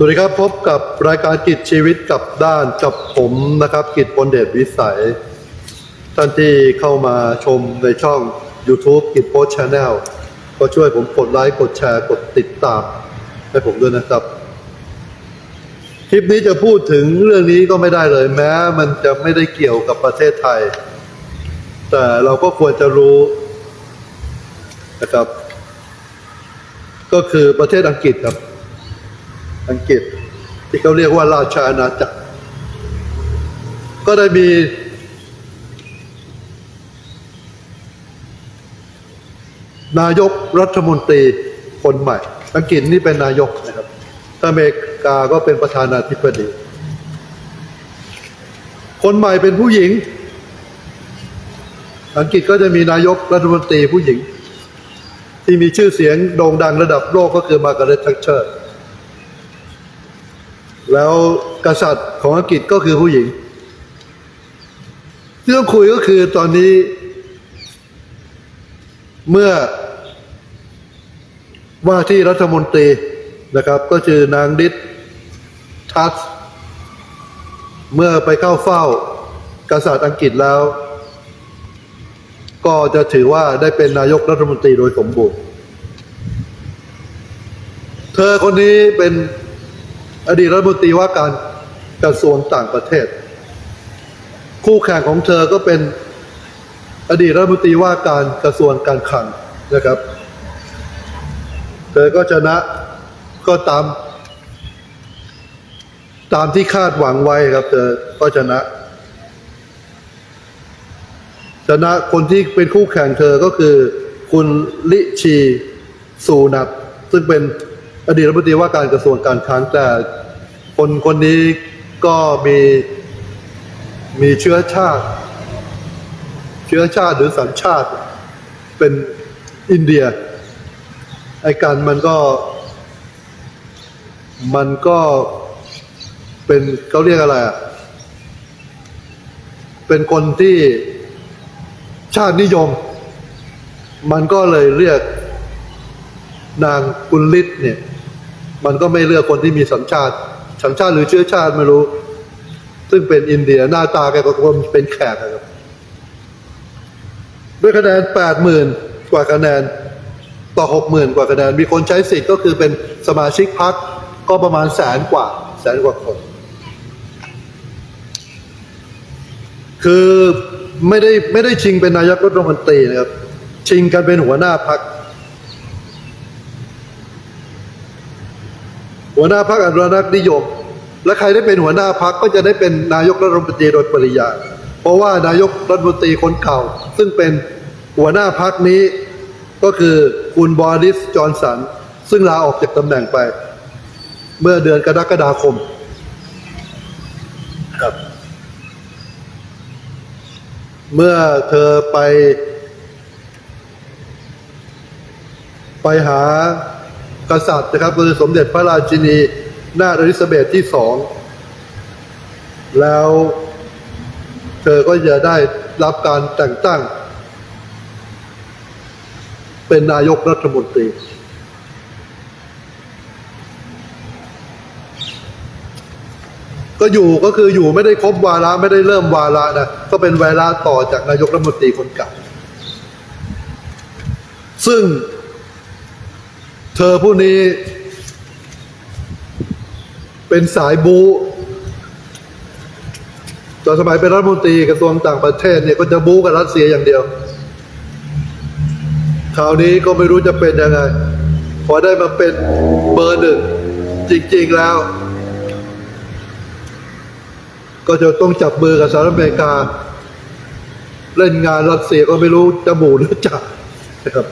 สวัสดีครับพบกับรายการกิจชีวิตกับด้านกับผมนะครับ กิจพลเดชวิสัย ท่านที่เข้ามาชมในช่อง YouTube กิจโพสชาแนลก็ช่วยผมกดไลค์กดแชร์กดติดตามให้ผมด้วยนะครับ คลิปนี้จะพูดถึงเรื่องนี้ก็ไม่ได้เลยแม้ มันจะไม่ได้เกี่ยวกับประเทศไทย แต่เราก็ควรจะรู้นะครับ ก็คือประเทศอังกฤษครับ อังกฤษ ที่เขาเรียกว่าราชอาณาจักร ก็ได้มี นายกรัฐมนตรีคนใหม่ อังกฤษนี่เป็นนายกนะครับถ้าอเมริกาก็เป็นประธานาธิบดี คนใหม่เป็นผู้หญิง อังกฤษก็จะมีนายกรัฐมนตรีผู้หญิง ที่มีชื่อเสียงโด่งดังระดับโลกก็คือมาการ์เร็ตทัชเชอร์ แล้วกษัตริย์ของอังกฤษก็คือผู้หญิง ที่ต้องคุยก็คือตอนนี้ เมื่อว่าที่รัฐมนตรีนะครับ ก็คือนางดิษทัสเมื่อไปเข้าเฝ้ากษัตริย์อังกฤษแล้ว ก็จะถือว่าได้เป็นนายกรัฐมนตรีโดยสมบูรณ์ เธอคนนี้เป็น อดีตรัฐมนตรีว่าการกระทรวงต่างประเทศ คู่แข่งของเธอก็เป็นอดีตรัฐมนตรีว่าการกระทรวงการคลังนะครับ เธอก็ชนะก็ตาม ตามที่คาดหวังไว้ครับ เธอก็ชนะ ชนะคนที่เป็นคู่แข่งเธอก็คือ คุณลิชีสูนัทซึ่งเป็น อดีตรัฐมนตรีว่าการกระทรวงการคลังแต่คนคนนี้ก็มีมีเชื้อชาติ เชื้อชาติหรือสัญชาติเป็นอินเดียไอ้กันมันก็ มันก็เป็นเขาเรียกอะไรอะเป็นคนที่ชาตินิยม มันก็เลยเรียกนางกุลลิศเนี่ย มันก็ไม่เลือกคนที่มีสัญชาติ สัญชาติหรือเชื้อชาติไม่รู้ ซึ่งเป็นอินเดียหน้าตาแกก็คนเป็นแขกอะครับ ด้วยคะแนนแปดหมื่นกว่าคะแนนต่อหกหมื่นกว่าคะแนนมีคนใช้สิทธิ์ก็คือเป็นสมาชิกพรรคก็ประมาณแสนกว่าแสนกว่าคน คือไม่ได้ไม่ได้ชิงเป็นนายกรัฐมนตรีนะครับ ชิงกันเป็นหัวหน้าพรรค หัวหน้าพรรคอนุรักษ์นิยม และใครได้เป็นหัวหน้าพรรคก็จะได้เป็นนายกรัฐมนตรีโดยปริยายเพราะว่านายกรัฐมนตรีคนเก่า ซึ่งเป็นหัวหน้าพรรคนี้ ก็คือคุณบอริสจอห์นสัน ซึ่งลาออกจากตำแหน่งไป เมื่อเดือนกรกฎาคมครับ เมื่อเธอไป ไปหา กษัตริย์นะครับคือสมเด็จพระราชินีนาถอลิซาเบธที่สอง แล้วเธอก็จะได้รับการแต่งตั้ง เป็นนายกรัฐมนตรี ก็อยู่ก็คืออยู่ไม่ได้ครบวาระไม่ได้เริ่มวาระนะก็เป็นเวลาต่อจากนายกรัฐมนตรีคนเก่าซึ่ง เธอผู้นี้ เป็นสายบูตอนสมัยเป็นรัฐมนตรีกระทรวงต่างประเทศเนี่ยก็จะบูกับรัสเซียอย่างเดียวคราวนี้ก็ไม่รู้จะเป็นยังไง พอได้มาเป็นเบอร์หนึ่งจริง ๆแล้ว ก็จะต้องจับมือกับสหรัฐอเมริกา เล่นงานรัสเซียก็ไม่รู้จะหมู่หรือจับนะครับ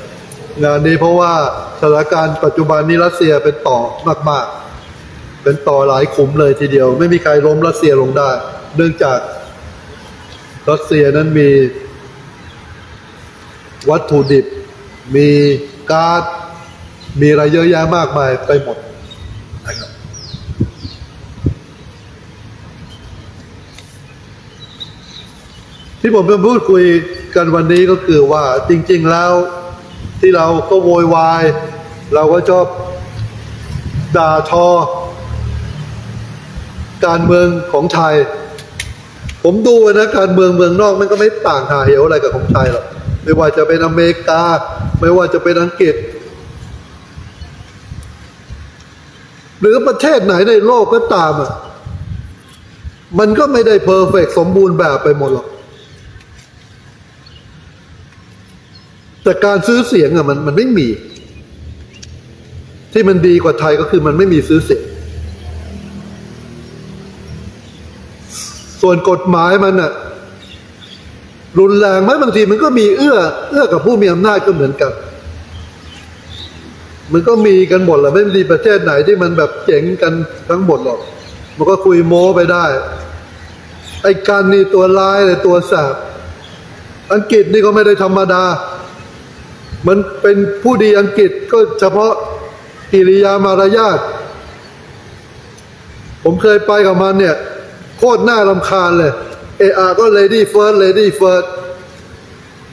งานนี้เพราะว่าสถานการณ์ปัจจุบันนี้รัสเซียเป็นต่อมาก ๆ เป็นต่อหลายขุมเลยทีเดียว ไม่มีใครล้มรัสเซียลงได้ เนื่องจากรัสเซียนั้นมี วัตถุดิบ มีก๊าซมีอะไรเยอะแยะมากมายไปหมดนะครับที่ผมจะพูดคุยกันวันนี้ก็คือว่าจริง ๆ แล้ว ที่เราก็โวยวาย เราก็ชอบด่าทอ การเมืองของไทย ผมดูนะการเมืองเมืองนอกมันก็ไม่ต่างหาเหวอะไรกับของไทยหรอกไม่ว่าจะเป็นอเมริกา ไม่ว่าจะเป็นอังกฤษ หรือประเทศไหนในโลกก็ตามอะมันก็ไม่ได้เพอร์เฟกสมบูรณ์แบบไปหมดหรอก แต่การซื้อเสียงอะมันมันไม่มี ที่มันดีกว่าไทยก็คือมันไม่มีซื้อเสียง ส่วนกฎหมายมันอะรุนแรงไหมบางทีมันก็มีเอื้อ เอื้อกับผู้มีอำนาจก็เหมือนกัน มันก็มีกันหมดแหละไม่มีประเทศไหนที่มันแบบเจ๋งกันทั้งหมดหรอก มันก็คุยโม้ไปได้ ไอ้การนี่ตัวร้ายเลยตัวแสบอังกฤษนี่ก็ไม่ได้ธรรมดา มันเป็นผู้ดีอังกฤษก็เฉพาะกิริยามารยาทผมเคยไปกับมันเนี่ย โคตรน่ารำคาญเลย เออาก็ lady first lady first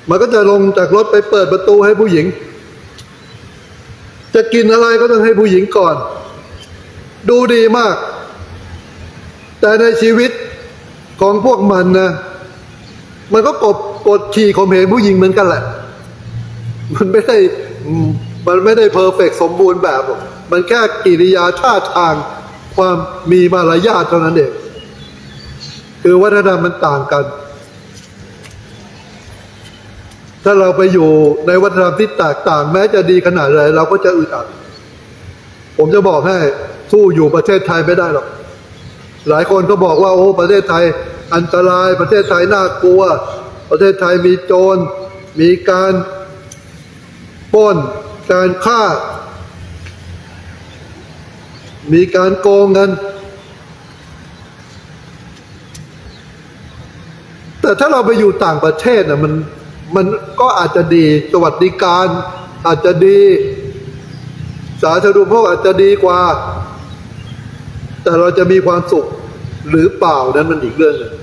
มันก็จะลงจากรถไปเปิดประตูให้ผู้หญิง จะกินอะไรก็ต้องให้ผู้หญิงก่อน ดูดีมาก แต่ในชีวิตของพวกมันนะ มันก็กดกดขี่ข่มเหงผู้หญิงเหมือนกันแหละ มันไม่ได้มันไม่ได้เพอร์เฟกสมบูรณ์แบบ มันแค่กิริยาท่าทางความมีมารยาทเท่านั้นเองคือวัฒนธรรมมันต่างกัน ถ้าเราไปอยู่ในวัฒนธรรมที่แตกต่าง แม้จะดีขนาดไหนเราก็จะอึดอัดผมจะบอกให้สู้อยู่ประเทศไทยไม่ได้หรอก หลายคนก็บอกว่า โอ้ประเทศไทยอันตรายประเทศไทยน่ากลัว ประเทศไทยมีโจรมีการ ป้น การฆ่า มีการโกงกัน แต่ถ้าเราไปอยู่ต่างประเทศน่ะมันมันก็อาจจะดีสวัสดิการ อาจจะดี สาธารณูปโภคอาจจะดีกว่า แต่เราจะมีความสุขหรือเปล่านั้นมันอีกเรื่องหนึง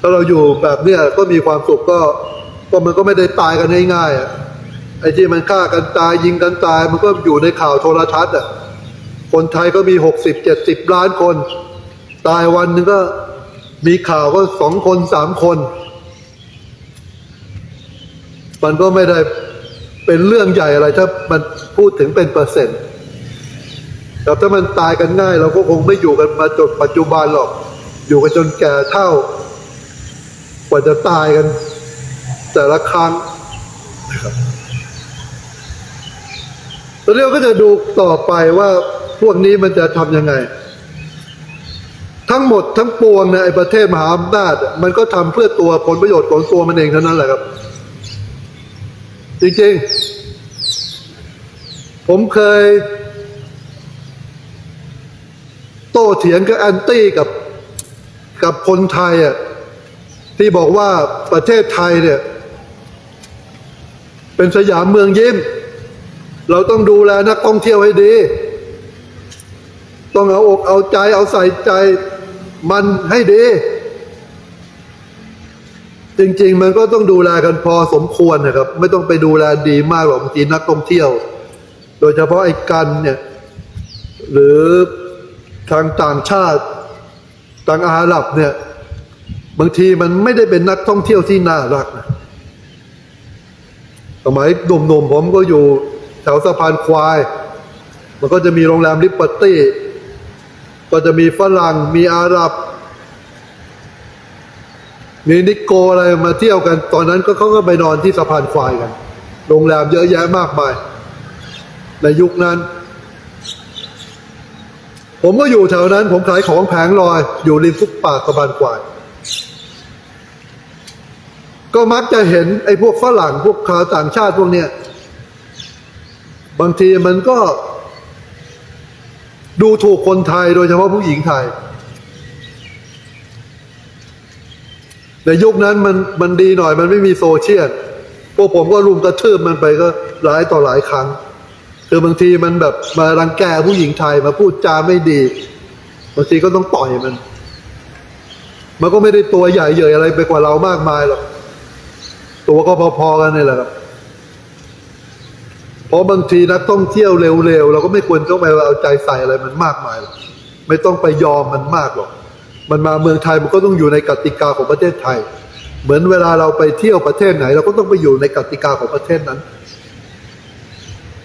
ถ้าเราอยู่แบบเนี้ยก็มีความสุขก็ก็มันก็ไม่ได้ตายกันง่ายๆอะ ไอ้ที่มันฆ่ากันตายยิงกันตาย มันก็อยู่ในข่าวโทรทัศน์อะคนไทยก็มีหกสิบเจ็ดสิบล้านคน ตายวันหนึ่งก็มีข่าวก็สองคนสามคน มันก็ไม่ได้เป็นเรื่องใหญ่อะไรถ้ามันพูดถึงเป็นเปอร์เซ็นต์แต่ถ้ามันตายกันง่าย เราก็คงไม่อยู่กันมาจนปัจจุบันหรอก อยู่กันจนแก่เท่า กว่าจะตายกัน แต่ละครั้งนะครับ ตอนนี้เราก็จะดูต่อไปว่าพวกนี้มันจะทำยังไง ทั้งหมดทั้งปวงในประเทศมหาอำนาจ มันก็ทำเพื่อตัวผลประโยชน์ของตัวมันเองเท่านั้นแหละครับ จริงๆ ผมเคย โต้เถียงกับแอนตี้กับกับคนไทยอะที่บอกว่าประเทศไทยเนี่ย เป็นสยามเมืองยิ้ม เราต้องดูแลนักท่องเที่ยวให้ดี ต้องเอาอกเอาใจเอาใส่ใจมันให้ดี จริง ๆ มันก็ต้องดูแลกันพอสมควรนะครับ ไม่ต้องไปดูแลดีมากหรอกบางทีนักท่องเที่ยว โดยเฉพาะไอ้กันเนี่ยหรือทางต่างชาติต่างอาหรับเนี่ย บางทีมันไม่ได้เป็นนักท่องเที่ยวที่น่ารักนะสมัยหนุ่มๆผมก็อยู่ ถวสะพานควาย มันก็จะมีโรงแรมลิปเปอร์ตี้ ก็จะมีฝรั่ง มีอาหรับ มีนิโกอะไรมาเที่ยวกัน ตอนนั้นก็เขาก็ไปนอนที่สะพานควายกัน โรงแรมเยอะแยะมากมาย ในยุคนั้น ผมก็อยู่แถวนั้น ผมขายของแผงลอย อยู่ริมฟุตปาดสะพานควายก็มักจะเห็นไอ้พวกฝรั่งพวกชาวต่างชาติพวกเนี้ย บางทีมันก็ ดูถูกคนไทยโดยเฉพาะผู้หญิงไทยในยุคนั้นมันมันดีหน่อยมันไม่มีโซเชียลพวกผมก็รุมกระทืบมันไปก็หลายต่อหลายครั้ง คือบางทีมันแบบมารังแกผู้หญิงไทยมาพูดจาไม่ดีบางทีก็ต้องต่อยมัน มันก็ไม่ได้ตัวใหญ่เยอะอะไรไปกว่าเรามากมายหรอกตัวก็พอๆกันนี่แหละครับ เพราะบางทีนักท่องเที่ยวเร็วๆเราก็ไม่ควรเข้าไปเอาใจใส่อะไรมันมากมายหรอกไม่ต้องไปยอมมันมากหรอกมันมาเมืองไทยมันก็ต้องอยู่ในกติกาของประเทศไทย เหมือนเวลาเราไปเที่ยวประเทศไหน เราก็ต้องไปอยู่ในกติกาของประเทศนั้น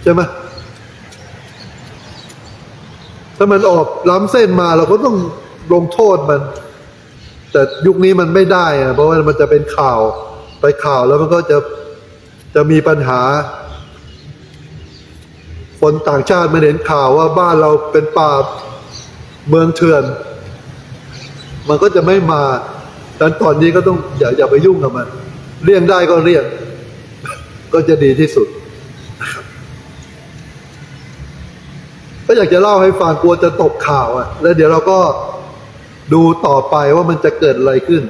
ใช่ไหมถ้ามันออกล้ำเส้นมาเราก็ต้องลงโทษมัน แต่ยุคนี้มันไม่ได้อะเพราะว่ามันจะเป็นข่าวไปข่าวแล้วมันก็จะจะมีปัญหา คนต่างชาติมาเห็นข่าวว่าบ้านเราเป็นป่าเมืองเถื่อน มันก็จะไม่มาดังตอนนี้ก็ต้องอย่าอย่าไปยุ่งกับมัน เลี่ยงได้ก็เลี่ยง ก็จะดีที่สุด ก็อยากจะเล่าให้ฟังกลัวจะตกข่าวอะ แล้วเดี๋ยวเราก็ดูต่อไปว่ามันจะเกิดอะไรขึ้น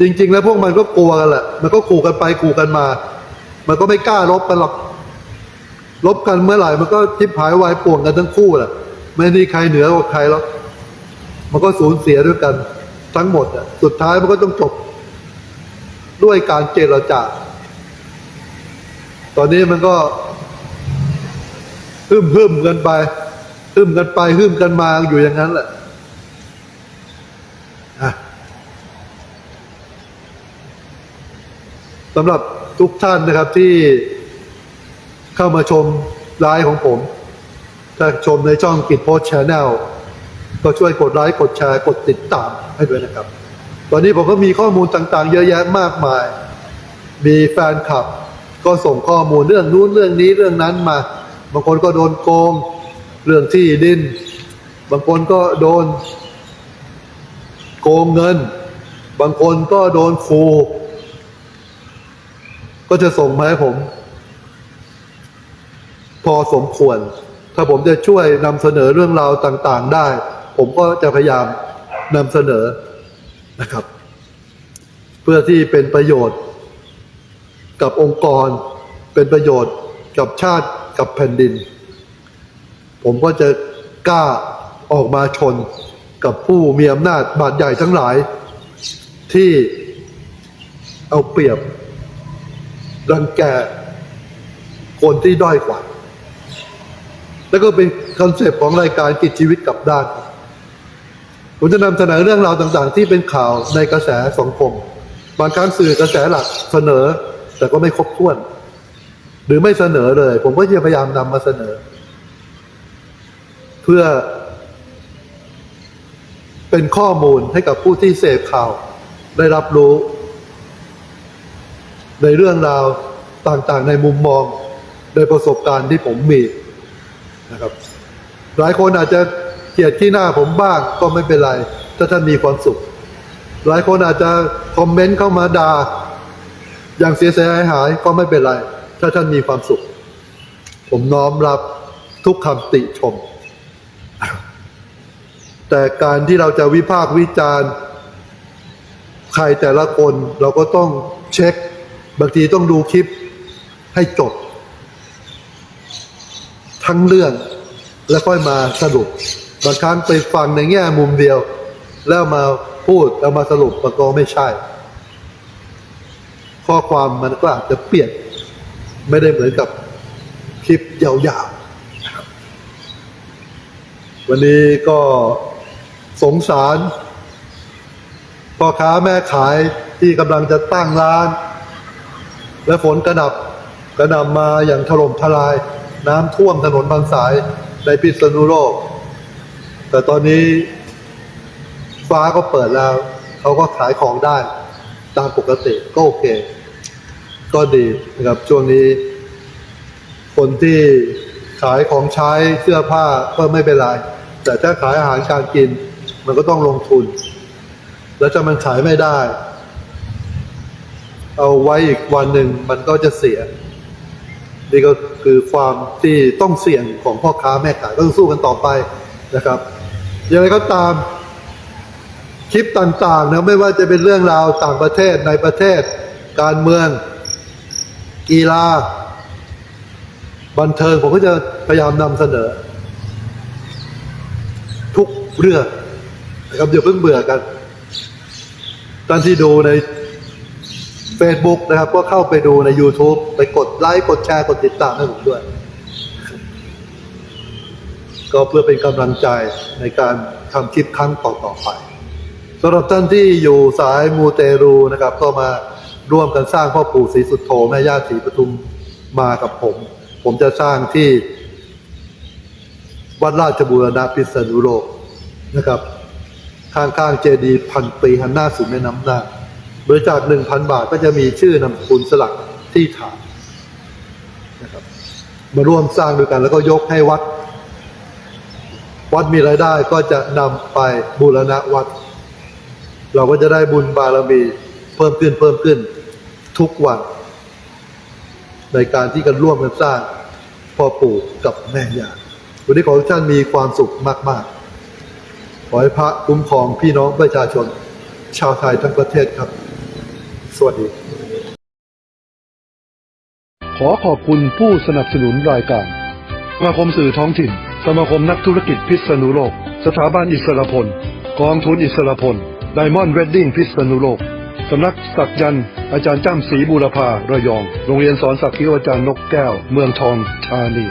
จริง ๆ แล้วพวกมันก็กลัวกันแหละ มันก็ขู่กันไปขู่กันมา มันก็ไม่กล้ารบกันหรอก ลบกันเมื่อไหร่มันก็ทิพหายวายป่วงกันทั้งคู่แหละไม่มีใครเหนือกว่าใครหรอกมันก็สูญเสียด้วยกันทั้งหมดอะสุดท้ายมันก็ต้องจบ ด้วยการเจรจาตอนนี้มันก็หึมหึมกันไปหึมกันไปหึมกันมาอยู่อย่างนั้นแหละสำหรับทุกท่านนะครับที่ เข้ามาชมไลฟ์ของผมถ้าชมในช่องกิจโพสชแนลก็ช่วยกดไลค์กดแชร์กดติดตามให้ด้วยนะครับ ตอนนี้ผมก็มีข้อมูลต่างๆ เยอะแยะมากมาย มีแฟนคลับ ก็ส่งข้อมูลเรื่องนู้นเรื่องนี้เรื่องนั้นมา บางคนก็โดนโกง เรื่องที่ดิน บางคนก็โดน โกงเงิน บางคนก็โดนคูก็จะส่งมาให้ผม พอสมควร ถ้าผมจะช่วยนำเสนอเรื่องราวต่างๆ ได้ ผมก็จะพยายามนำเสนอนะครับ เพื่อที่เป็นประโยชน์ กับองค์กร เป็นประโยชน์กับชาติกับแผ่นดิน ผมก็จะกล้าออกมาชนกับผู้มีอำนาจบาดใหญ่ทั้งหลาย ที่เอาเปรียบรังแกคนที่ด้อยกว่า แล้วก็เป็นคอนเซปต์ของรายการกิจชีวิตกับด้าน ผมจะนำเสนอเรื่องราวต่างๆ ที่เป็นข่าวในกระแสสังคม บางครั้งสื่อกระแสหลักเสนอ แต่ก็ไม่ครบถ้วน หรือไม่เสนอเลย ผมก็จะพยายามนำมาเสนอ เพื่อ เป็นข้อมูลให้กับผู้ที่เสพข่าว ได้รับรู้ ในเรื่องราวต่างๆ ในมุมมองในประสบการณ์ที่ผมมี นะครับหลายคนอาจจะเกลียดที่หน้าผมบ้างก็ไม่เป็นไร ถ้าท่านมีความสุข หลายคนอาจจะคอมเมนต์เข้ามาด่าอย่างเสียหายหายก็ไม่เป็นไร ถ้าท่านมีความสุข ผมน้อมรับทุกคำติชม แต่การที่เราจะวิพากษ์วิจารณ์ ใครแต่ละคนเราก็ต้องเช็ค บางทีต้องดูคลิปให้จบ ทั้งเรื่อง แล้วค่อยมาสรุปบางครั้งไปฟังในแง่มุมเดียว แล้วมาพูดแล้วมาสรุปมันก็ไม่ใช่ ข้อความมันก็อาจจะเปลี่ยนไม่ได้เหมือนกับคลิปยาวๆนะครับวันนี้ก็สงสารพ่อค้าแม่ขายที่กำลังจะตั้งร้าน และฝนกระหนับกระหนำมาอย่างถล่มทลาย น้ำท่วมถนนบางสายในพิษณุโลก แต่ตอนนี้ฟ้าก็เปิดแล้วเขาก็ขายของได้ตามปกติก็โอเค ก็ดีนะครับช่วงนี้ คนที่ขายของใช้เสื้อผ้าก็ไม่เป็นไร แต่ถ้าขายอาหารการกิน มันก็ต้องลงทุน แล้วถ้ามันขายไม่ได้ เอาไว้อีกวันหนึ่งมันก็จะเสีย นี่ก็คือความที่ต้องเสี่ยงของพ่อค้าแม่ขายก็ต้องสู้กันต่อไปนะครับ อย่างไรก็ตามคลิปต่างๆนะไม่ว่าจะเป็นเรื่องราวต่างประเทศในประเทศ การเมือง กีฬา บันเทิงผมก็จะพยายามนำเสนอ ทุกเรื่องนะครับอย่าเพิ่งเบื่อกันท่านที่ดูใน Facebook นะครับ ก็เข้าไปดูใน YouTube ไปกดไลค์กดแชร์กดติดตามให้ผมด้วย ก็เพื่อเป็นกำลังใจในการทำคลิปครั้งต่อๆไปสำหรับท่านที่อยู่สายมูเตรูนะครับ ก็มาร่วมกันสร้างพ่อปู่ศรีสุโธแม่ย่าศรีปทุมมากับผม ผมจะสร้างที่ วัดราชบูรณะพิษณุโลกนะครับ ข้างๆเจดีย์พันปีหันหน้าสู่แม่น้ำน่าน บริจาคหนึ่งพันบาทก็จะมีชื่อนามสกุลสลักที่ฐานนะครับ มาร่วมสร้างด้วยกันแล้วก็ยกให้วัด วัดมีรายได้ก็จะนำไปบูรณะวัด เราก็จะได้บุญบารมีเพิ่มขึ้นเพิ่มขึ้นทุกวัน ในการที่กันร่วมกันสร้างพ่อปู่กับแม่ย่าวันนี้ขอให้ท่านมีความสุขมากๆขอให้พระคุ้มครองพี่น้องประชาชน ชาวไทยทั้งประเทศครับ สวัสดี ขอขอบคุณผู้สนับสนุนรายการสมาคมสื่อท้องถิ่น สมาคมนักธุรกิจพิษณุโลก สถาบันอิสรพล กองทุนอิสรพลไดมอนด์เวดดิ้งพิษณุโลก สำนักสักยันต์อาจารย์จ้ำศรีบูรพาระยอง โรงเรียนสอนสักคิวอาจารย์นกแก้ว เมืองทองธานี